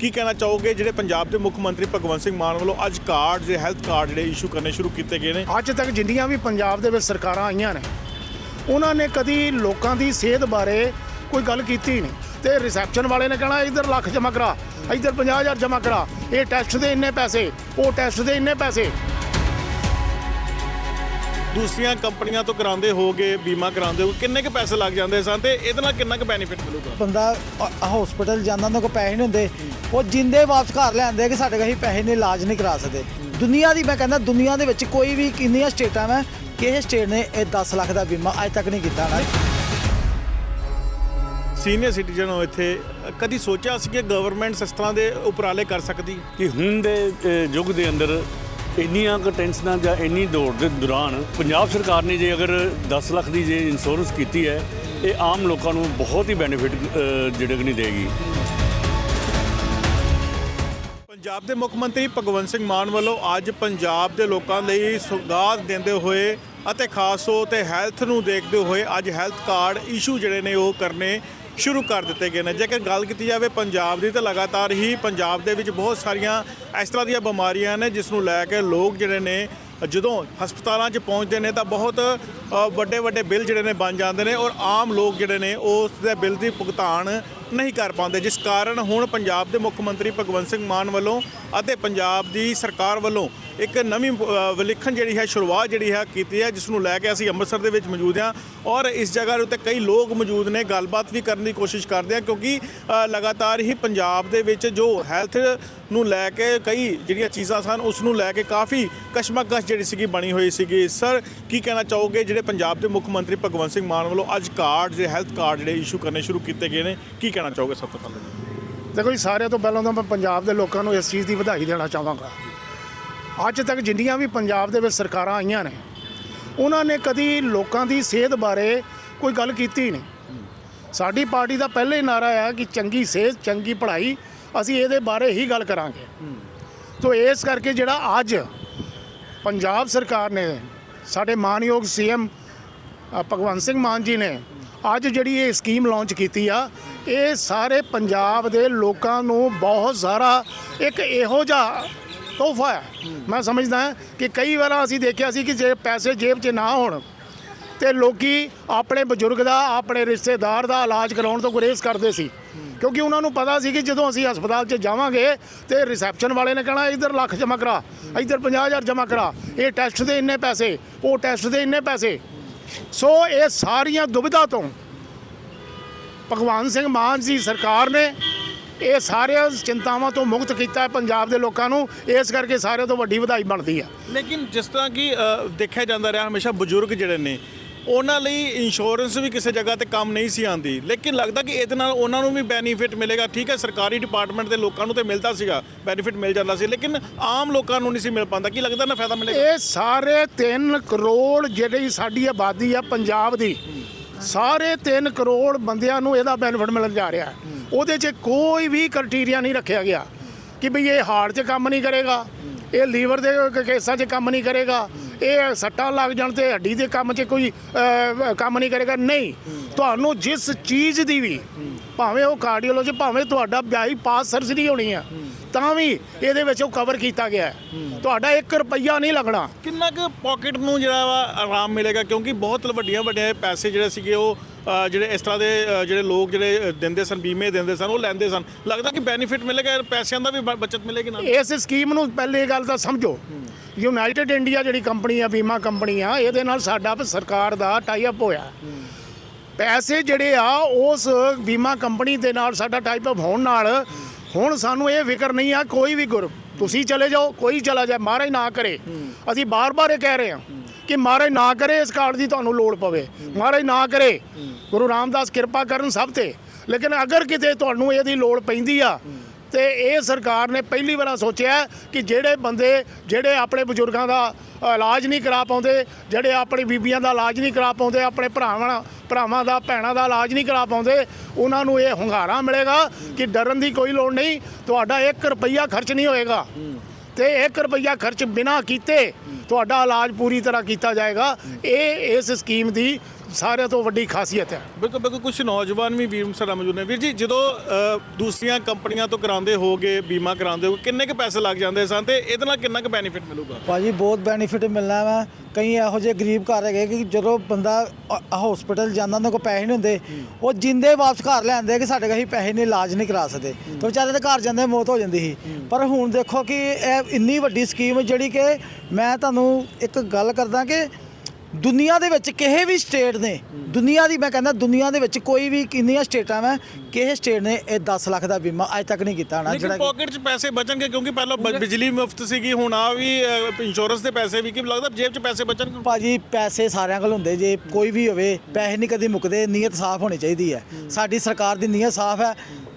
ਕੀ ਕਹਿਣਾ ਚਾਹੋਗੇ ਜਿਹੜੇ ਪੰਜਾਬ ਦੇ ਮੁੱਖ ਮੰਤਰੀ ਭਗਵੰਤ ਸਿੰਘ ਮਾਨ ਵੱਲੋਂ ਅੱਜ ਕਾਰਡ ਜਿਹੜੇ ਹੈਲਥ ਕਾਰਡ ਜਿਹੜੇ ਇਸ਼ੂ ਕਰਨੇ ਸ਼ੁਰੂ ਕੀਤੇ ਗਏ ਨੇ? ਅੱਜ ਤੱਕ ਜਿੰਨੀਆਂ ਵੀ ਪੰਜਾਬ ਦੇ ਵਿੱਚ ਸਰਕਾਰਾਂ ਆਈਆਂ ਨੇ, ਉਹਨਾਂ ਨੇ ਕਦੀ ਲੋਕਾਂ ਦੀ ਸਿਹਤ ਬਾਰੇ ਕੋਈ ਗੱਲ ਕੀਤੀ ਨਹੀਂ। ਤੇ ਰਿਸੈਪਸ਼ਨ ਵਾਲੇ ਨੇ ਕਹਿਣਾ, ਇੱਧਰ ਲੱਖ ਜਮ੍ਹਾਂ ਕਰਾ, ਇੱਧਰ 50000 ਜਮ੍ਹਾਂ ਕਰਾ, ਇਹ ਟੈਸਟ ਦੇ ਇੰਨੇ ਪੈਸੇ, ਉਹ ਟੈਸਟ ਦੇ ਇੰਨੇ ਪੈਸੇ। ਦੂਸਰੀਆਂ ਕੰਪਨੀਆਂ ਤੋਂ ਕਰਾਉਂਦੇ ਹੋਗੇ ਬੀਮਾ ਕਰਾਉਂਦੇ ਹੋ ਕਿੰਨੇ ਕੁ ਪੈਸੇ ਲੱਗ ਜਾਂਦੇ ਸਨ ਤੇ ਇਹਦੇ ਨਾਲ ਕਿੰਨਾ ਕੁ ਬੈਨੀਫਿਟ ਮਿਲੂਗਾ? ਬੰਦਾ ਹਸਪੀਟਲ ਜਾਂਦਾ ਉਹਨਾਂ ਕੋਲ ਪੈਸੇ ਨਹੀਂ ਹੁੰਦੇ। ਉਹ ਜਿੰਦੇ ਵਾਪਸ ਘਰ ਲਿਆਂਦੇ ਕਿ ਸਾਡੇ ਕੋਲ ਅਸੀਂ ਪੈਸੇ ਨੇ ਇਲਾਜ ਨਹੀਂ ਕਰਾ ਸਕਦੇ। ਦੁਨੀਆ ਦੀ ਮੈਂ ਕਹਿੰਦਾ ਦੁਨੀਆ ਦੇ ਵਿੱਚ ਕੋਈ ਵੀ ਕਿੰਨੀਆਂ ਸਟੇਟਾਂ ਹੈ ਕਿਸੇ ਸਟੇਟ ਨੇ ਇਹ 10 ਲੱਖ ਦਾ ਬੀਮਾ ਅੱਜ ਤੱਕ ਨਹੀਂ ਕੀਤਾ ਨਾ। ਸੀਨੀਅਰ ਸਿਟੀਜ਼ਨ ਹੋ ਇੱਥੇ ਕਦੀ ਸੋਚਿਆ ਸੀ ਕਿ ਗਵਰਨਮੈਂਟ ਇਸ ਤਰ੍ਹਾਂ ਦੇ ਉਪਰਾਲੇ ਕਰ ਸਕਦੀ? ਕਿ ਹੁਣ ਦੇ ਯੁੱਗ ਦੇ ਅੰਦਰ ਇੰਨੀਆਂ ਕੁ ਟੈਨਸ਼ਨਾਂ ਜਾਂ ਇੰਨੀ ਦੌੜ ਦੇ ਦੌਰਾਨ ਪੰਜਾਬ ਸਰਕਾਰ ਨੇ ਜੇ ਅਗਰ 10 ਲੱਖ ਦੀ ਜੇ ਇੰਸ਼ੋਰੈਂਸ ਕੀਤੀ ਹੈ, ਇਹ ਆਮ ਲੋਕਾਂ ਨੂੰ ਬਹੁਤ ਹੀ ਬੈਨੀਫਿਟ ਜਿਹੜੇ ਕਿ ਨਹੀਂ ਦੇਗੀ। ਪੰਜਾਬ ਦੇ ਮੁੱਖ ਮੰਤਰੀ ਭਗਵੰਤ ਸਿੰਘ ਮਾਨ ਵੱਲੋਂ ਅੱਜ ਪੰਜਾਬ ਦੇ ਲੋਕਾਂ ਲਈ ਸੁਗਾਤ ਦਿੰਦੇ ਹੋਏ ਅਤੇ ਖਾਸ ਤੌਰ ਤੇ ਹੈਲਥ ਨੂੰ ਦੇਖਦੇ ਹੋਏ ਅੱਜ ਹੈਲਥ ਕਾਰਡ ਇਸ਼ੂ ਜਿਹੜੇ ਨੇ ਉਹ ਕਰਨੇ ਸ਼ੁਰੂ ਕਰ ਦਿੱਤੇ ਗਏ ਨੇ। ਜੇਕਰ ਗੱਲ ਕੀਤੀ ਜਾਵੇ ਪੰਜਾਬ ਦੀ ਤਾਂ ਲਗਾਤਾਰ ਹੀ ਪੰਜਾਬ ਦੇ ਵਿੱਚ ਬਹੁਤ ਸਾਰੀਆਂ ਇਸ ਤਰ੍ਹਾਂ ਦੀਆਂ ਬਿਮਾਰੀਆਂ ਨੇ, ਜਿਸ ਨੂੰ ਲੈ ਕੇ ਲੋਕ ਜਿਹੜੇ ਨੇ, ਜਦੋਂ ਹਸਪਤਾਲਾਂ 'ਚ ਪਹੁੰਚਦੇ ਨੇ ਤਾਂ ਬਹੁਤ ਵੱਡੇ ਵੱਡੇ ਬਿੱਲ ਜਿਹੜੇ ਨੇ ਬਣ ਜਾਂਦੇ ਨੇ ਔਰ ਆਮ ਲੋਕ ਜਿਹੜੇ ਨੇ ਉਸ ਦੇ ਬਿੱਲ ਦੀ ਭੁਗਤਾਨ ਨਹੀਂ ਕਰ ਪਾਉਂਦੇ। ਜਿਸ ਕਾਰਨ ਹੁਣ ਪੰਜਾਬ ਦੇ ਮੁੱਖ ਮੰਤਰੀ ਭਗਵੰਤ ਸਿੰਘ ਮਾਨ ਵੱਲੋਂ ਅਤੇ ਪੰਜਾਬ ਦੀ ਸਰਕਾਰ ਵੱਲੋਂ ਇੱਕ ਨਵੀਂ ਵਿਲੱਖਣ ਜਿਹੜੀ ਹੈ, ਸ਼ੁਰੂਆਤ ਜਿਹੜੀ ਹੈ, ਕੀਤੀ ਹੈ ਜਿਸ ਨੂੰ ਲੈ ਕੇ ਅਸੀਂ ਅੰਮ੍ਰਿਤਸਰ ਦੇ ਵਿੱਚ ਮੌਜੂਦ ਹਾਂ ਔਰ ਇਸ ਜਗ੍ਹਾ ਦੇ ਉੱਤੇ ਕਈ ਲੋਕ ਮੌਜੂਦ ਨੇ, ਗੱਲਬਾਤ ਵੀ ਕਰਨ ਦੀ ਕੋਸ਼ਿਸ਼ ਕਰਦੇ ਆ ਕਿਉਂਕਿ ਲਗਾਤਾਰ ਹੀ ਪੰਜਾਬ ਦੇ ਵਿੱਚ ਜੋ ਹੈਲਥ ਨੂੰ ਲੈ ਕੇ ਕਈ ਜਿਹੜੀਆਂ ਚੀਜ਼ਾਂ ਸਨ, ਉਸ ਨੂੰ ਲੈ ਕੇ ਕਾਫੀ ਕਸ਼ਮਕਸ਼ ਜਿਹੜੀ ਸੀਗੀ, ਬਣੀ ਹੋਈ ਸੀਗੀ। ਸਰ ਕੀ ਕਹਿਣਾ ਚਾਹੋਗੇ ਜਿਹੜੇ ਪੰਜਾਬ ਦੇ ਮੁੱਖ ਮੰਤਰੀ ਭਗਵੰਤ ਸਿੰਘ ਮਾਨ ਵੱਲੋਂ ਅੱਜ ਕਾਰਡ, ਜਿਹੜੇ ਹੈਲਥ ਕਾਰਡ ਜਿਹੜੇ ਇਸ਼ੂ ਕਰਨੇ ਸ਼ੁਰੂ ਕੀਤੇ ਗਏ ਨੇ, ਕੀ ਕਹਿਣਾ ਚਾਹੋਗੇ ਸਭ ਤੋਂ ਪਹਿਲਾਂ? ਦੇਖੋ ਜੀ, ਸਾਰਿਆਂ ਤੋਂ ਪਹਿਲਾਂ ਤਾਂ ਮੈਂ ਪੰਜਾਬ ਦੇ ਲੋਕਾਂ ਨੂੰ ਇਸ ਚੀਜ਼ ਦੀ ਵਧਾਈ ਦੇਣਾ ਚਾਹਾਂਗਾ। ਅੱਜ ਤੱਕ ਜਿੰਨੀਆਂ ਵੀ ਪੰਜਾਬ ਦੇ ਵਿੱਚ ਸਰਕਾਰਾਂ ਆਈਆਂ ਨੇ, ਉਹਨਾਂ ਨੇ ਕਦੀ ਲੋਕਾਂ ਦੀ ਸਿਹਤ ਬਾਰੇ ਕੋਈ ਗੱਲ ਕੀਤੀ ਨਹੀਂ। ਸਾਡੀ ਪਾਰਟੀ ਦਾ ਪਹਿਲੇ ਹੀ ਨਾਰਾ ਹੈ ਕਿ ਚੰਗੀ ਸਿਹਤ, ਚੰਗੀ ਪੜ੍ਹਾਈ, ਅਸੀਂ ਇਹਦੇ ਬਾਰੇ ਹੀ ਗੱਲ ਕਰਾਂਗੇ। ਤੋਂ ਇਸ ਕਰਕੇ ਜਿਹੜਾ ਅੱਜ ਪੰਜਾਬ ਸਰਕਾਰ ਨੇ, ਸਾਡੇ ਮਾਨਯੋਗ ਸੀਐਮ ਭਗਵੰਤ ਸਿੰਘ ਮਾਨ ਜੀ ਨੇ ਅੱਜ ਜਿਹੜੀ ਇਹ ਸਕੀਮ ਲਾਂਚ ਕੀਤੀ ਆ, ਇਹ ਸਾਰੇ ਪੰਜਾਬ ਦੇ ਲੋਕਾਂ ਨੂੰ ਬਹੁਤ ਸਾਰਾ ਇੱਕ ਇਹੋ ਜਿਹਾ ਤੋਹਫਾ ਹੈ। ਮੈਂ ਸਮਝਦਾ ਹਾਂ ਕਿ ਕਈ ਵਾਰ ਅਸੀਂ ਦੇਖਿਆ ਸੀ ਕਿ ਜੇ ਪੈਸੇ ਜੇਬ 'ਚ ਨਾ ਹੋਣ ਤੇ ਲੋਕੀ ਆਪਣੇ ਬਜ਼ੁਰਗ ਦਾ, ਆਪਣੇ ਰਿਸ਼ਤੇਦਾਰ ਦਾ ਇਲਾਜ ਕਰਾਉਣ ਤੋਂ ਗੁਰੇਜ਼ ਕਰਦੇ ਸੀ। ਕਿਉਂਕਿ ਉਹਨਾਂ ਨੂੰ ਪਤਾ ਸੀ ਕਿ ਜਦੋਂ ਅਸੀਂ ਹਸਪਤਾਲ 'ਚ ਜਾਵਾਂਗੇ ਤੇ ਰਿਸੈਪਸ਼ਨ ਵਾਲੇ ਨੇ ਕਹਿਣਾ, ਇੱਧਰ ਲੱਖ ਜਮ੍ਹਾਂ ਕਰਾ, ਇੱਧਰ 50000 ਜਮ੍ਹਾਂ ਕਰਾ। ਇਹ ਟੈਸਟ ਦੇ ਇੰਨੇ ਪੈਸੇ, ਉਹ ਟੈਸਟ ਦੇ ਇੰਨੇ ਪੈਸੇ। ਸੋ ਇਹ ਸਾਰੀਆਂ ਦੁਬਿਧਾ ਤੋਂ ਭਗਵਾਨ ਸਿੰਘ ਮਾਨ ਜੀ ਸਰਕਾਰ ਨੇ ਇਹ ਸਾਰੀਆਂ ਚਿੰਤਾਵਾਂ ਤੋਂ ਮੁਕਤ ਕੀਤਾ ਹੈ ਪੰਜਾਬ ਦੇ ਲੋਕਾਂ ਨੂੰ ਇਸ ਕਰਕੇ ਸਾਰਿਆਂ ਤੋਂ ਵੱਡੀ ਵਧਾਈ ਬਣਦੀ ਹੈ ਲੇਕਿਨ ਜਿਸ ਤਰ੍ਹਾਂ ਕਿ ਅ, ਦੇਖਿਆ ਜਾਂਦਾ ਰਿਹਾ ਹਮੇਸ਼ਾ ਬਜ਼ੁਰਗ ਜਿਹੜੇ ਨੇ ਉਹਨਾਂ ਲਈ ਇੰਸ਼ੋਰੈਂਸ ਵੀ ਕਿਸੇ ਜਗ੍ਹਾ ਤੇ ਕੰਮ ਨਹੀਂ ਸੀ ਆਂਦੀ ਲੇਕਿਨ ਲੱਗਦਾ ਕਿ ਇਹਦੇ ਨਾਲ ਉਹਨਾਂ ਨੂੰ ਵੀ ਬੈਨੀਫਿਟ ਮਿਲੇਗਾ। ਠੀਕ ਹੈ ਸਰਕਾਰੀ ਡਿਪਾਰਟਮੈਂਟ ਦੇ ਲੋਕਾਂ ਨੂੰ ਤੇ ਮਿਲਦਾ ਸੀਗਾ ਬੈਨੀਫਿਟ ਮਿਲ ਜਾਂਦਾ ਸੀ ਲੇਕਿਨ ਆਮ ਲੋਕਾਂ ਨੂੰ ਨਹੀਂ ਸੀ ਮਿਲ ਪਾਉਂਦਾ। ਕੀ ਲੱਗਦਾ ਨਾ ਫਾਇਦਾ ਮਿਲੇਗਾ? ਇਹ ਸਾਰੇ 3 ਕਰੋੜ ਜਿਹੜੀ ਸਾਡੀ ਆਬਾਦੀ ਆ ਪੰਜਾਬ ਦੀ ਸਾਰੇ 3 ਕਰੋੜ ਬੰਦਿਆਂ ਨੂੰ ਇਹਦਾ ਬੈਨੀਫਿਟ ਮਿਲਣ ਜਾ ਰਿਹਾ। ਹੈ। ਉਹਦੇ 'ਚ ਕੋਈ ਵੀ ਕ੍ਰਾਈਟੇਰੀਆ ਨਹੀਂ ਰੱਖਿਆ ਗਿਆ ਕਿ ਭਈ ਇਹ ਹਾਰਟ 'ਚ ਕੰਮ ਨਹੀਂ ਕਰੇਗਾ, ਇਹ ਲੀਵਰ ਦੇ ਕੇਸਾਂ 'ਚ ਕੰਮ ਨਹੀਂ ਕਰੇਗਾ, ਇਹ ਸੱਟਾਂ ਲੱਗ ਜਾਣ ਤੇ ਹੱਡੀ ਦੇ ਕੰਮ 'ਚ ਕੋਈ ਕੰਮ ਨਹੀਂ ਕਰੇਗਾ। ਨਹੀਂ, ਤੁਹਾਨੂੰ ਜਿਸ ਚੀਜ਼ ਦੀ ਵੀ, ਭਾਵੇਂ ਉਹ ਕਾਰਡੀਓਲੋਜੀ ਭਾਵੇਂ ਤੁਹਾਡਾ ਬਾਈਪਾਸ ਸਰਜਰੀ ਹੋਣੀ ਆ ਤਾਂ ਵੀ ਇਹਦੇ ਵਿੱਚ ਉਹ ਕਵਰ ਕੀਤਾ ਗਿਆ ਹੈ। ਤੁਹਾਡਾ 1 ਰੁਪਈਆ ਨਹੀਂ ਲੱਗਣਾ। ਕਿੰਨਾ ਕੁ ਪਾਕਟ ਨੂੰ ਜਿਹੜਾ ਵਾ ਆਰਾਮ ਮਿਲੇਗਾ? ਕਿਉਂਕਿ ਬਹੁਤ ਵੱਡੀਆਂ ਵੱਡੀਆਂ ਪੈਸੇ ਜਿਹੜੇ ਸੀਗੇ ਉਹ ਜਿਹੜੇ ਇਸ ਤਰ੍ਹਾਂ ਦੇ ਜਿਹੜੇ ਲੋਕ ਜਿਹੜੇ ਦਿੰਦੇ ਸਨ ਬੀਮੇ ਦਿੰਦੇ ਸਨ ਉਹ ਲੈਂਦੇ ਸਨ। ਲੱਗਦਾ ਕਿ ਬੈਨੀਫਿਟ ਮਿਲੇਗਾ? ਪੈਸਿਆਂ ਦਾ ਵੀ ਬਚਤ ਮਿਲੇਗੀ ਨਾਲ? ਇਸ ਸਕੀਮ ਨੂੰ ਪਹਿਲੇ ਇਹ ਗੱਲ ਤਾਂ ਸਮਝੋ। ਯੂਨਾਈਟਿਡ ਇੰਡੀਆ ਜਿਹੜੀ ਕੰਪਨੀ ਆ ਬੀਮਾ ਕੰਪਨੀ ਆ ਇਹਦੇ ਨਾਲ ਸਾਡਾ ਸਰਕਾਰ ਦਾ ਟਾਈ ਅਪ ਹੋਇਆ। ਪੈਸੇ ਜਿਹੜੇ ਆ ਉਸ ਬੀਮਾ ਕੰਪਨੀ ਦੇ ਨਾਲ ਸਾਡਾ ਟਾਈਪ ਅਪ ਹੋਣ ਨਾਲ ਹੁਣ ਸਾਨੂੰ ਇਹ ਫਿਕਰ ਨਹੀਂ ਆ ਕੋਈ ਵੀ ਗੁਰ ਤੁਸੀਂ ਚਲੇ ਜਾਓ ਕੋਈ ਚਲਾ ਜਾਏ ਮਹਾਰਾਜ ਨਾ ਕਰੇ। ਅਸੀਂ ਬਾਰ-ਬਾਰ ਇਹ ਕਹਿ ਰਹੇ ਹਾਂ ਕਿ ਮਹਾਰਾਜ ਨਾ ਕਰੇ ਇਸ ਕਾਰਡ ਦੀ ਤੁਹਾਨੂੰ ਲੋੜ ਪਵੇ। ਮਹਾਰਾਜ ਨਾ ਕਰੇ। ਗੁਰੂ ਰਾਮਦਾਸ ਕਿਰਪਾ ਕਰਨ ਸਭ ਤੇ। ਲੇਕਿਨ ਅਗਰ ਕਿਤੇ ਤੁਹਾਨੂੰ ਇਹਦੀ ਲੋੜ ਪੈਂਦੀ ਆ ਤੇ ਇਹ ਸਰਕਾਰ ਨੇ ਪਹਿਲੀ ਵਾਰ ਸੋਚਿਆ ਕਿ ਜਿਹੜੇ ਬੰਦੇ, ਜਿਹੜੇ ਆਪਣੇ ਬਜ਼ੁਰਗਾਂ ਦਾ ਇਲਾਜ ਨਹੀਂ ਕਰਾ ਪਾਉਂਦੇ, ਜਿਹੜੇ ਆਪਣੀ ਬੀਬੀਆਂ ਦਾ ਇਲਾਜ ਨਹੀਂ ਕਰਾ ਪਾਉਂਦੇ, ਆਪਣੇ ਭਰਾਵਾਂ ਭਰਾਵਾਂ ਦਾ, ਭੈਣਾਂ ਦਾ ਇਲਾਜ ਨਹੀਂ ਕਰਾ ਪਾਉਂਦੇ, ਉਹਨਾਂ ਨੂੰ ਇਹ ਹੁੰਗਾਰਾ ਮਿਲੇਗਾ ਕਿ ਡਰਨ ਦੀ ਕੋਈ ਲੋੜ ਨਹੀਂ, ਤੁਹਾਡਾ 1 ਰੁਪਈਆ ਖਰਚ ਨਹੀਂ ਹੋਏਗਾ। ਤੇ 1 ਰੁਪਈਆ ਖਰਚ ਬਿਨਾ ਕੀਤੇ ਤੁਹਾਡਾ ਇਲਾਜ ਪੂਰੀ ਤਰ੍ਹਾਂ ਕੀਤਾ ਜਾਏਗਾ। ਇਹ ਇਸ ਸਕੀਮ ਦੀ ਸਾਰਿਆਂ ਤੋਂ ਵੱਡੀ ਖਾਸੀਅਤ ਹੈ। ਬਿਲਕੁਲ ਬਿਲਕੁਲ ਕੁਝ ਨੌਜਵਾਨ ਵੀ ਵੀਰ ਸਾਡਾ ਮੌਜੂਦ ਨੇ। ਵੀਰ ਜੀ ਜਦੋਂ ਅ, ਦੂਸਰੀਆਂ ਕੰਪਨੀਆਂ ਤੋਂ ਕਰਾਉਂਦੇ ਹੋਗੇ ਬੀਮਾ ਕਰਾਉਂਦੇ ਹੋ ਕਿੰਨੇ ਕੁ ਪੈਸੇ ਲੱਗ ਜਾਂਦੇ ਸਨ ਤੇ ਇਹਦੇ ਨਾਲ ਕਿੰਨਾ ਕੁ ਬੈਨੀਫਿਟ ਮਿਲੂਗਾ? ਭਾਜੀ ਬਹੁਤ ਬੈਨੀਫਿਟ ਮਿਲਣਾ ਵਾ। ਕਈ ਇਹੋ ਜਿਹੇ ਗਰੀਬ ਘਰ ਹੈਗੇ ਕਿ ਜਦੋਂ ਬੰਦਾ ਹਸਪੀਟਲ ਜਾਂਦਾ ਉਹਨਾਂ ਕੋਲ ਪੈਸੇ ਨਹੀਂ ਹੁੰਦੇ। ਉਹ ਜਿੰਦੇ ਵਾਪਸ ਘਰ ਲੈ ਆਉਂਦੇ ਕਿ ਸਾਡੇ ਕੋਲ ਅਸੀਂ ਪੈਸੇ ਨਹੀਂ ਇਲਾਜ ਨਹੀਂ ਕਰਾ ਸਕਦੇ। ਤੇ ਵਿਚਾਰੇ ਦੇ ਘਰ ਜਾਂਦੇ ਮੌਤ ਹੋ ਜਾਂਦੀ ਸੀ। ਪਰ ਹੁਣ ਦੇਖੋ ਕਿ ਇਹ ਇੰਨੀ ਵੱਡੀ ਸਕੀਮ ਜਿਹੜੀ ਕਿ ਮੈਂ ਤੁਹਾਨੂੰ ਇੱਕ ਗੱਲ ਕਰਦਾ ਕਿ ਦੁਨੀਆ ਦੇ ਵਿੱਚ ਕਿਸੇ ਵੀ ਸਟੇਟ ਨੇ ਦੁਨੀਆ ਦੀ ਮੈਂ ਕਹਿੰਦਾ ਦੁਨੀਆ ਦੇ ਵਿੱਚ ਕੋਈ ਵੀ ਕਿੰਨੀਆਂ ਸਟੇਟਾਂ ਵਾ ਕਿਸੇ ਸਟੇਟ ਨੇ ਇਹ 10 ਲੱਖ ਦਾ ਬੀਮਾ ਅਜੇ ਤੱਕ ਨਹੀਂ ਕੀਤਾ ਹੋਣਾ ਕਿ- ਪਾਕਟ 'ਚ ਪੈਸੇ ਬਚਣਗੇ ਕਿਉਂਕਿ ਪਹਿਲਾਂ ਬ- ਬਿਜਲੀ ਮੁਫਤ ਸੀਗੀ ਹੁਣ ਆ ਵੀ ਇੰਸ਼ੋਰੈਂਸ ਦੇ ਪੈਸੇ ਵੀ ਕਿ ਲੱਗਦਾ ਜੇਬ 'ਚ ਪੈਸੇ ਬਚਣਗੇ? ਭਾਜੀ ਪੈਸੇ ਸਾਰਿਆਂ ਕੋਲ ਹੁੰਦੇ ਜੇ ਕੋਈ ਵੀ ਹੋਵੇ ਪੈਸੇ ਨਹੀਂ ਕਦੀ ਮੁੱਕਦੇ ਨੀਅਤ ਸਾਫ਼ ਹੋਣੀ ਚਾਹੀਦੀ ਹੈ। ਸਾਡੀ ਸਰਕਾਰ ਦੀ ਨੀਅਤ ਸਾਫ਼ ਹੈ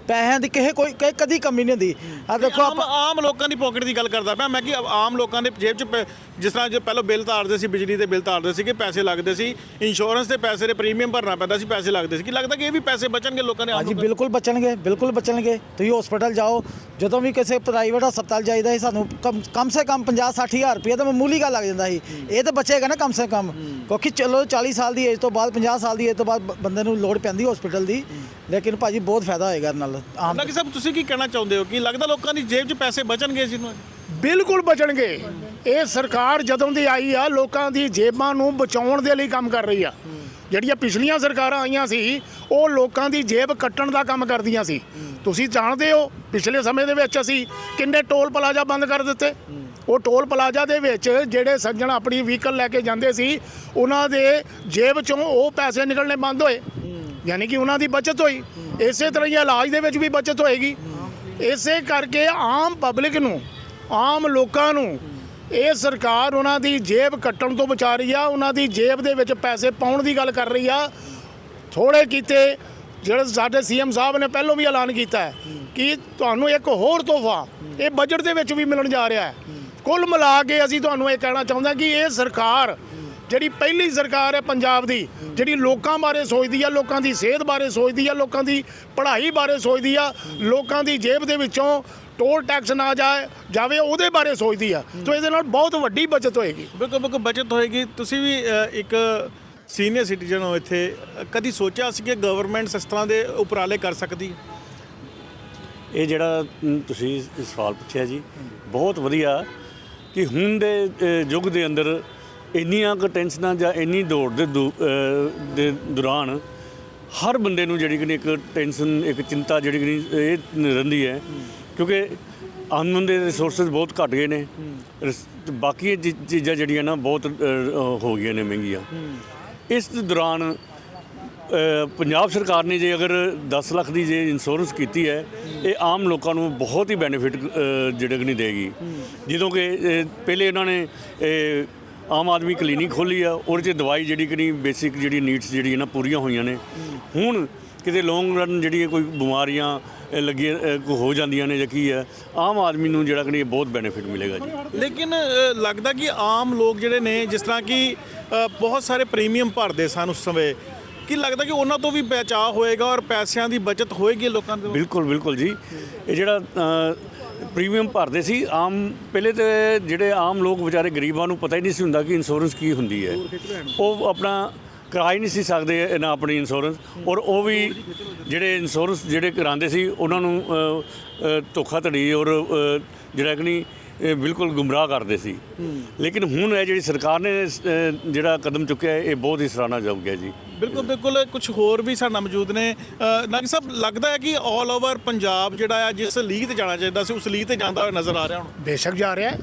ਪੈਸਿਆਂ ਦੀ ਕਿਸੇ ਕੋਈ ਕਿ- ਕਦੀ ਕਮੀ ਨਹੀਂ ਹੁੰਦੀ। ਆ ਦੇਖੋ ਆਮ ਆਪਾਂ ਆਮ ਲੋਕਾਂ ਦੀ ਪਾਕਟ ਦੀ ਗੱਲ ਕਰਦਾ ਪਿਆ। ਮੈਂ ਕਿ ਆਮ ਲੋਕਾਂ ਦੇ ਜੇਬ 'ਚ ਪੈ- ਜਿਸ ਤਰ੍ਹਾਂ ਜੋ ਪਹਿਲਾਂ ਬਿੱਲ ਤਾਰਦੇ ਸੀ ਬਿਜਲੀ ਦੇ ਬਿੱਲ ਤਾਰਦੇ ਸੀ ਕਿ ਪੈਸੇ ਲੱਗਦੇ ਸੀ। ਇੰਸ਼ੋਰੈਂਸ ਦੇ ਪੈਸੇ ਦੇ ਪ੍ਰੀਮੀਅਮ ਭਰਨਾ ਪੈਂਦਾ ਸੀ ਪੈਸੇ ਲੱਗਦੇ ਸੀ। ਕਿ ਲੱਗਦਾ ਕਿ ਇਹ ਵੀ ਪੈਸੇ ਬਚਣਗੇ ਲੋਕਾਂ ਦੇ ਆਮ ਹਾਂਜੀ ਲੋਕਾਂ? ਬਿਲਕੁਲ ਬਚਣਗੇ ਬਿਲਕੁਲ ਬਚਣਗੇ। ਤੁਸੀਂ ਹਸਪੀਟਲ ਜਾਓ ਜਦੋਂ ਵੀ ਕਿਸੇ ਪ੍ਰਾਈਵੇਟ ਹਸਪਤਾਲ ਜਾਈਦਾ ਸੀ ਸਾਨੂੰ ਕਮ ਕਮ ਸੇ ਕਮ 50 60 ਹਜ਼ਾਰ ਰੁਪਏ ਤਾਂ ਮਾਮੂਲੀ ਗੱਲ ਲੱਗ ਜਾਂਦਾ ਸੀ। ਇਹ ਤਾਂ ਬਚੇਗਾ ਨਾ ਕਮ ਸੇ ਕਮ। ਕਿਉਂਕਿ ਚਲੋ 40 ਸਾਲ ਦੀ ਏਜ ਤੋਂ ਬਾਅਦ 50 ਸਾਲ ਦੀ ਏਜ ਤੋਂ ਬਾਅਦ ਬ- ਬੰਦੇ ਨੂੰ ਲੋੜ ਪੈਂਦੀ ਹਸਪੀਟਲ ਦੀ। ਲੇਕਿਨ ਭਾਜੀ ਬਹੁਤ ਫਾਇਦਾ ਹੋਏਗਾ ਇਹਦੇ ਨਾਲ। ਆਮ ਲੱਗੀ ਸਾਹਿਬ ਤੁਸੀਂ ਕੀ ਕਹਿਣਾ ਚਾਹੁੰਦੇ ਹੋ? ਕਿ ਲੱਗਦਾ ਲੋਕਾਂ ਦੀ ਜੇਬ 'ਚ ਪੈਸੇ ਬਚਣਗੇ ਇਸ ਨੂੰ? ਬਿਲਕੁਲ ਬਚਣਗੇ। ਇਹ ਸਰਕਾਰ ਜਦੋਂ ਦੀ ਆਈ ਆ ਲੋਕਾਂ ਦੀ ਜੇਬਾਂ ਨੂੰ ਬਚਾਉਣ ਦੇ ਲਈ ਕੰਮ ਕਰ ਰਹੀ ਆ। ਜਿਹੜੀਆਂ ਪਿਛਲੀਆਂ ਸਰਕਾਰਾਂ ਆਈਆਂ ਸੀ ਉਹ ਲੋਕਾਂ ਦੀ ਜੇਬ ਕੱਟਣ ਦਾ ਕੰਮ ਕਰਦੀਆਂ ਸੀ। ਤੁਸੀਂ ਜਾਣਦੇ ਹੋ ਪਿਛਲੇ ਸਮੇਂ ਦੇ ਵਿੱਚ ਅਸੀਂ ਕਿੰਨੇ ਟੋਲ ਪਲਾਜ਼ਾ ਬੰਦ ਕਰ ਦਿੱਤੇ? ਉਹ ਟੋਲ ਪਲਾਜ਼ਾ ਦੇ ਵਿੱਚ ਜਿਹੜੇ ਸੱਜਣ ਆਪਣੀ ਵਹੀਕਲ ਲੈ ਕੇ ਜਾਂਦੇ ਸੀ ਉਹਨਾਂ ਦੇ ਜੇਬ ਚੋਂ ਉਹ ਪੈਸੇ ਨਿਕਲਣੇ ਬੰਦ ਹੋਏ। ਯਾਨੀ ਕਿ ਉਹਨਾਂ ਦੀ ਬਚਤ ਹੋਈ। ਇਸੇ ਤਰ੍ਹਾਂ ਹੀ ਇਲਾਜ ਦੇ ਵਿੱਚ ਵੀ ਬਚਤ ਹੋਏਗੀ। ਇਸੇ ਕਰਕੇ ਆਮ ਪਬਲਿਕ ਨੂੰ, ਆਮ ਲੋਕਾਂ ਨੂੰ ਇਹ ਸਰਕਾਰ ਉਹਨਾਂ ਦੀ ਜੇਬ ਕੱਟਣ ਤੋਂ ਬਚਾ ਰਹੀ ਆ, ਉਹਨਾਂ ਦੀ ਜੇਬ ਦੇ ਵਿੱਚ ਪੈਸੇ ਪਾਉਣ ਦੀ ਗੱਲ ਕਰ ਰਹੀ ਆ। ਥੋੜੇ ਕੀਤੇ ਜਿਹੜੇ ਸਾਡੇ ਸੀਐਮ ਸਾਹਿਬ ਨੇ ਪਹਿਲਾਂ ਵੀ ਐਲਾਨ ਕੀਤਾ ਹੈ ਕਿ ਤੁਹਾਨੂੰ ਇੱਕ ਹੋਰ ਤੋਹਫਾ, ਇਹ ਬਜਟ ਦੇ ਵਿੱਚ ਵੀ ਮਿਲਣ ਜਾ ਰਿਹਾ ਹੈ। ਕੁੱਲ ਮਿਲਾ ਕੇ ਅਸੀਂ ਤੁਹਾਨੂੰ ਇਹ ਕਹਿਣਾ ਚਾਹੁੰਦਾ ਕਿ ਇਹ ਸਰਕਾਰ ਜਿਹੜੀ ਪਹਿਲੀ ਸਰਕਾਰ ਹੈ ਪੰਜਾਬ ਦੀ ਜਿਹੜੀ ਲੋਕਾਂ ਬਾਰੇ ਸੋਚਦੀ ਆ ਲੋਕਾਂ ਦੀ ਸਿਹਤ ਬਾਰੇ ਸੋਚਦੀ ਆ ਲੋਕਾਂ ਦੀ ਪੜ੍ਹਾਈ ਬਾਰੇ ਸੋਚਦੀ ਆ ਲੋਕਾਂ ਦੀ ਜੇਬ ਦੇ ਵਿੱਚੋਂ ਟੋਲ ਟੈਕਸ ਨਾ ਜਾਏ ਜਾਵੇ ਉਹਦੇ ਬਾਰੇ ਸੋਚਦੀ ਆ। ਤਾਂ ਇਹਦੇ ਨਾਲ ਬਹੁਤ ਵੱਡੀ ਬਚਤ ਹੋਏਗੀ। ਬਿਲਕੁਲ ਬਿਲਕੁਲ ਬਚਤ ਹੋਏਗੀ। ਤੁਸੀਂ ਵੀ ਇੱਕ ਸੀਨੀਅਰ ਸਿਟੀਜ਼ਨ ਹੋ ਇੱਥੇ ਕਦੀ ਸੋਚਿਆ ਸੀ ਕਿ ਗਵਰਨਮੈਂਟ ਇਸ ਤਰ੍ਹਾਂ ਦੇ ਉਪਰਾਲੇ ਕਰ ਸਕਦੀ ਹੈ? ਇਹ ਜਿਹੜਾ ਤੁਸੀਂ ਸਵਾਲ ਪੁੱਛਿਆ ਜੀ ਬਹੁਤ ਵਧੀਆ ਕਿ ਹੁਣ ਦੇ ਯੁੱਗ ਦੇ ਅੰਦਰ ਇੰਨੀਆਂ ਕੁ ਟੈਨਸ਼ਨਾਂ ਜਾਂ ਇੰਨੀ ਦੌੜ ਦੇ ਦੌ- ਦੇ ਦੌਰਾਨ ਹਰ ਬੰਦੇ ਨੂੰ ਜਿਹੜੀ ਕਿ ਨਹੀਂ ਇੱਕ ਟੈਨਸ਼ਨ ਇੱਕ ਚਿੰਤਾ ਜਿਹੜੀ ਕਿ ਨਹੀਂ ਇਹ ਰਹਿੰਦੀ ਹੈ। ਕਿਉਂਕਿ ਆਮਦਨ ਦੇ ਰਿਸੋਰਸਸ ਬਹੁਤ ਘਟ ਗਏ ਨੇ। ਰਿਸ- ਤੇ ਬਾਕੀ ਇਹ ਚੀ- ਚੀਜ਼ਾਂ ਜਿਹੜੀਆਂ ਨਾ ਬਹੁਤ ਹੋ ਗਈਆਂ ਨੇ ਮਹਿੰਗੀਆਂ। ਇਸ ਦੌਰਾਨ ਪੰਜਾਬ ਸਰਕਾਰ ਨੇ ਜੇ ਅਗਰ 10 ਲੱਖ ਦੀ ਜੇ ਇੰਸ਼ੋਰੈਂਸ ਕੀਤੀ ਹੈ ਇਹ ਆਮ ਲੋਕਾਂ ਨੂੰ ਬਹੁਤ ਹੀ ਬੈਨੀਫਿਟ ਜਿਹੜੇ ਕਿ ਨਹੀਂ ਦੇਗੀ। ਜਦੋਂ ਕਿ ਪਹਿਲੇ ਇਹਨਾਂ ਨੇ ਅ, ਆਮ ਆਦਮੀ ਕਲੀਨਿਕ ਖੋਲੀ ਆ ਉਹਦੇ 'ਚ ਦਵਾਈ ਜਿਹੜੀ ਕਿ ਨਹੀਂ ਬੇਸਿਕ ਜਿਹੜੀ ਨੀਡਸ ਜਿਹੜੀ ਨਾ ਪੂਰੀਆਂ ਹੋਈਆਂ ਨੇ। ਹੁਣ ਕਿਤੇ ਲੌਂਗ ਰਨ ਜਿਹੜੀ ਹੈ ਕੋਈ ਬਿਮਾਰੀਆਂ ਅ, ਲੱਗੀਆਂ ਹੋ ਜਾਂਦੀਆਂ ਨੇ ਜਾਂ ਕੀ ਹੈ ਆਮ ਆਦਮੀ ਨੂੰ ਜਿਹੜਾ ਕਿ ਨਹੀਂ ਬਹੁਤ ਬੈਨੀਫਿਟ ਮਿਲੇਗਾ ਜੀ। ਲੇਕਿਨ ਲੱਗਦਾ ਕਿ ਆਮ ਲੋਕ ਜਿਹੜੇ ਨੇ ਜਿਸ ਤਰ੍ਹਾਂ ਕਿ ਬਹੁਤ ਸਾਰੇ ਪ੍ਰੀਮੀਅਮ ਭਰਦੇ ਸਨ ਉਸ ਸਮੇਂ ਕੀ ਲੱਗਦਾ ਕਿ ਉਹਨਾਂ ਤੋਂ ਵੀ ਬਚਾਅ ਹੋਏਗਾ ਔਰ ਪੈਸਿਆਂ ਦੀ ਬਚਤ ਹੋਏਗੀ ਲੋਕਾਂ ਦੇ ਬਿਲਕੁਲ ਬਿਲਕੁਲ ਜੀ। ਇਹ ਜਿਹੜਾ ਪ੍ਰੀਮੀਅਮ ਭਰਦੇ ਸੀ ਆਮ ਪਹਿਲੇ ਤੇ ਜਿਹੜੇ ਆਮ ਲੋਕ ਵਿਚਾਰੇ ਗਰੀਬਾਂ ਨੂੰ ਪਤਾ ਹੀ ਨਹੀਂ ਸੀ ਹੁੰਦਾ ਕਿ ਇੰਸ਼ੋਰੈਂਸ ਕੀ ਹੁੰਦੀ ਹੈ। ਉਹ ਆਪਣਾ ਕਰਾ ਹੀ ਨਹੀਂ ਸੀ ਸਕਦੇ ਇਹਨਾਂ ਆਪਣੀ ਇੰਸ਼ੋਰੈਂਸ ਔਰ ਉਹ ਵੀ ਜਿਹੜੇ ਇੰਸ਼ੋਰੈਂਸ ਜਿਹੜੇ ਕਰਾਉਂਦੇ ਸੀ ਉਹਨਾਂ ਨੂੰ ਅ, ਅ, ਧੋਖਾਧੜੀ ਔਰ ਅ, ਜਿਹੜਾ ਕਿ ਨਹੀਂ ਇਹ ਬਿਲਕੁਲ ਗੁੰਮਰਾਹ ਕਰਦੇ ਸੀ। ਲੇਕਿਨ ਹੁਣ ਇਹ ਜਿਹੜੀ ਸਰਕਾਰ ਨੇ ਜਿਹੜਾ ਕਦਮ ਚੁੱਕਿਆ ਹੈ ਇਹ ਬਹੁਤ ਹੀ ਸਰਾਹਨਾਯੋਗ ਹੈ ਜੀ। ਬਿਲਕੁਲ ਬਿਲਕੁਲ ਕੁਝ ਹੋਰ ਵੀ ਸਾਡਾ ਮੌਜੂਦ ਨੇ। ਅ, ਨਾਗੀ ਸਾਹਿਬ ਲੱਗਦਾ ਹੈ ਕਿ 올 ਓਵਰ ਪੰਜਾਬ ਜਿਹੜਾ ਆ ਜਿਸ ਲੀਹ ਤੇ ਜਾਣਾ ਚਾਹੀਦਾ ਸੀ ਉਸ ਲੀਹ ਤੇ ਜਾਂਦਾ ਹੋਇਆ ਨਜ਼ਰ ਆ ਰਿਹਾ ਹੁਣ। ਬੇਸ਼ੱਕ ਜਾ ਰਿਹਾ ਹੈ।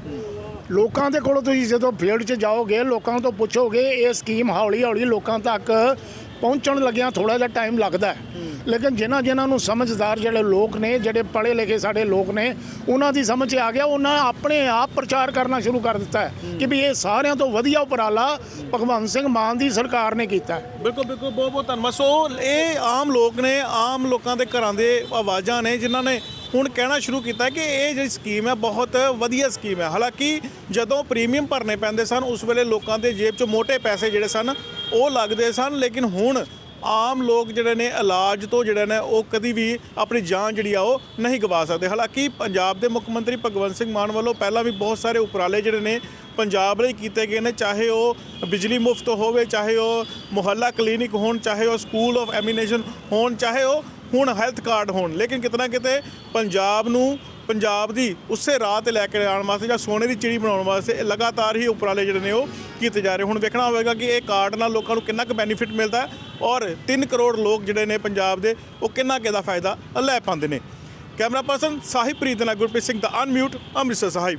ਲੋਕਾਂ ਦੇ ਕੋਲੋਂ ਤੁਸੀਂ ਜਦੋਂ ਫੀਲਡ 'ਚ ਜਾਓਗੇ ਲੋਕਾਂ ਤੋਂ ਪੁੱਛੋਗੇ ਇਹ ਸਕੀਮ ਹੌਲੀ ਹੌਲੀ ਲੋਕਾਂ ਤੱਕ ਪਹੁੰਚਣ ਲੱਗਿਆਂ ਥੋੜਾ ਜਿਹਾ ਟਾਈਮ ਲੱਗਦਾ ਹੈ। ਲੇਕਿਨ ਜਿਨ੍ਹਾਂ ਜਿਨ੍ਹਾਂ ਨੂੰ ਸਮਝਦਾਰ ਜਿਹੜੇ ਲੋਕ ਨੇ ਜਿਹੜੇ ਪੜ੍ਹੇ ਲਿਖੇ ਸਾਡੇ ਲੋਕ ਨੇ ਉਹਨਾਂ ਦੀ ਸਮਝ 'ਚ ਆ ਗਿਆ ਉਹਨਾਂ ਆਪਣੇ ਆਪ ਪ੍ਰਚਾਰ ਕਰਨਾ ਸ਼ੁਰੂ ਕਰ ਦਿੱਤਾ ਹੈ ਕਿ ਵੀ ਇਹ ਸਾਰਿਆਂ ਤੋਂ ਵਧੀਆ ਉਪਰਾਲਾ ਭਗਵੰਤ ਸਿੰਘ ਮਾਨ ਦੀ ਸਰਕਾਰ ਨੇ ਕੀਤਾ ਹੈ। ਬਿਲਕੁਲ ਬਿਲਕੁਲ ਬਹੁਤ ਬਹੁਤ ਧੰਨਵਾਦ। ਸੋ ਇਹ ਆਮ ਲੋਕ ਨੇ ਆਮ ਲੋਕਾਂ ਦੇ ਘਰਾਂ ਦੇ ਆਵਾਜ਼ਾਂ ਨੇ ਜਿਨ੍ਹਾਂ ਨੇ ਹੁਣ ਕਹਿਣਾ ਸ਼ੁਰੂ ਕੀਤਾ ਕਿ ਇਹ ਜਿਹੜੀ ਸਕੀਮ ਹੈ ਬਹੁਤ ਵਧੀਆ ਸਕੀਮ ਹੈ। ਹਾਲਾਂਕਿ ਜਦੋਂ ਪ੍ਰੀਮੀਅਮ ਭਰਨੇ ਪੈਂਦੇ ਸਨ ਉਸ ਵੇਲੇ ਲੋਕਾਂ ਦੇ ਜੇਬ 'ਚ ਮੋٹے ਪੈਸੇ ਜਿਹੜੇ ਸਨ ਉਹ ਲੱਗਦੇ ਸਨ, ਲੇਕਿਨ ਹੁਣ ਆਮ ਲੋਕ ਜਿਹੜੇ ਨੇ ਇਲਾਜ ਤੋਂ ਜਿਹੜੇ ਨੇ ਉਹ ਕਦੀ ਵੀ ਆਪਣੀ ਜਾਨ ਜਿਹੜੀ ਆ ਉਹ ਨਹੀਂ ਗਵਾ ਸਕਦੇ। ਹਾਲਾਂਕਿ ਪੰਜਾਬ ਦੇ ਮੁੱਖ ਮੰਤਰੀ ਭਗਵੰਤ ਸਿੰਘ ਮਾਨ ਵੱਲੋਂ ਪਹਿਲਾਂ ਵੀ ਬਹੁਤ ਸਾਰੇ ਉਪਰਾਲੇ ਜਿਹੜੇ ਨੇ ਪੰਜਾਬ ਲਈ ਕੀਤੇ ਗਏ ਨੇ, ਚਾਹੇ ਉਹ ਬਿਜਲੀ ਮੁਫਤ ਹੋਵੇ, ਚਾਹੇ ਉਹ ਮੁਹੱਲਾ ਕਲੀਨਿਕ ਹੋਣ, ਚਾਹੇ ਉਹ ਸਕੂਲ ਆਫ ਐਮੀਨੇਸ਼ਨ ਹੋਣ, ਚਾਹੇ ਉਹ ਹੁਣ ਹੈਲਥ ਕਾਰਡ ਹੋਣ। ਲੇਕਿਨ ਕਿਤਨਾ ਕਿਤੇ ਪੰਜਾਬ ਨੂੰ ਪੰਜਾਬ ਦੀ ਉਸੇ ਰਾਹ ਤੇ ਲੈ ਕੇ ਆਉਣ ਵਾਸਤੇ ਜਾਂ ਸੋਨੇ ਦੀ ਚਿੜੀ ਬਣਾਉਣ ਵਾਸਤੇ ਲਗਾਤਾਰ ਹੀ ਉਪਰਾਲੇ ਜਿਹੜੇ ਨੇ ਉਹ ਕੀਤੇ ਜਾ ਰਹੇ ਹੁਣ ਵੇਖਣਾ ਹੋਵੇਗਾ ਕਿ ਇਹ ਕਾਰਡ ਨਾਲ ਲੋਕਾਂ ਨੂੰ ਕਿੰਨਾ ਕੁ ਬੈਨੀਫਿਟ ਮਿਲਦਾ ਹੈ ਔਰ 3 ਕਰੋੜ ਲੋਕ ਜਿਹੜੇ ਨੇ ਪੰਜਾਬ ਦੇ, ਉਹ ਕਿੰਨਾ ਕੁ ਇਹਦਾ ਫਾਇਦਾ ਲੈ ਪਾਉਂਦੇ ਨੇ। ਕੈਮਰਾ ਪਰਸਨ ਸਾਹਿਬਪ੍ਰੀਤ ਦੇ ਨਾਲ ਗੁਰਪ੍ਰੀਤ ਸਿੰਘ ਦਾ ਅਨਮਿਊਟ, ਅੰਮ੍ਰਿਤਸਰ ਸਾਹਿਬ।